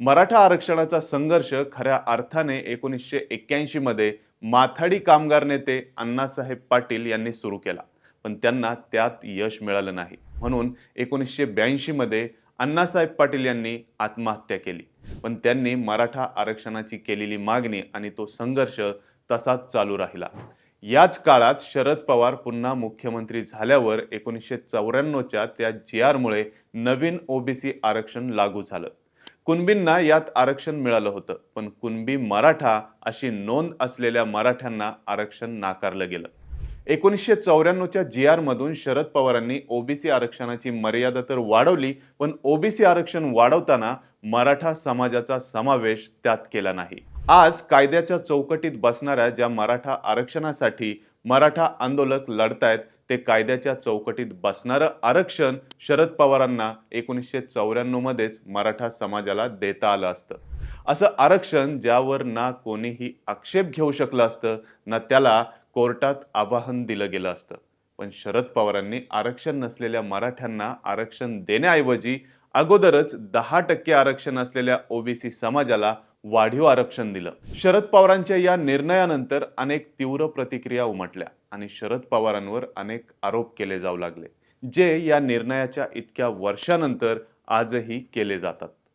मराठा आरक्षणाचा संघर्ष खऱ्या अर्थाने एकोणीसशे एक्क्याऐंशी मध्ये माथाडी कामगार नेते अण्णासाहेब पाटील यांनी सुरू केला. पण त्यांना त्यात यश मिळालं नाही. म्हणून एकोणीसशे ब्याऐंशी मध्ये अण्णासाहेब पाटील यांनी आत्महत्या केली. पण त्यांनी मराठा आरक्षणाची केलेली मागणी आणि तो संघर्ष तसाच चालू राहिला. याच काळात शरद पवार पुन्हा मुख्यमंत्री झाल्यावर एकोणीसशे चौऱ्याण्णवच्या त्या जी आरमुळे नवीन ओबीसी आरक्षण लागू झालं. कुणबींना यात आरक्षण मिळालं होतं. पण कुणबी मराठा अशी नोंद असलेल्या मराठ्यांना आरक्षण नाकारलं गेलं. एकोणीसशे चौऱ्याण्णवच्या जी आर मधून शरद पवारांनी ओबीसी आरक्षणाची मर्यादा तर वाढवली पण ओबीसी आरक्षण वाढवताना मराठा समाजाचा समावेश त्यात केला नाही. आज कायद्याच्या चौकटीत बसणाऱ्या ज्या मराठा आरक्षणासाठी मराठा आंदोलक लढतायत ते कायद्याच्या चौकटीत बसणारं आरक्षण शरद पवारांना एकोणीसशे चौऱ्याण्णव मध्येच मराठा समाजाला देता आलं असतं. असं आरक्षण ज्यावर ना कोणीही आक्षेप घेऊ शकलं असतं ना त्याला कोर्टात आवाहन दिलं गेलं असतं. पण शरद पवारांनी आरक्षण नसलेल्या मराठ्यांना आरक्षण देण्याऐवजी अगोदरच दहा टक्के आरक्षण असलेल्या ओबीसी समाजाला वाढीव आरक्षण दिलं. शरद पवारांच्या या निर्णयानंतर अनेक तीव्र प्रतिक्रिया उमटल्या आणि शरद पवारांवर अनेक आरोप केले जाऊ लागले जे या निर्णयाच्या इतक्या वर्षानंतर आजही केले जातात.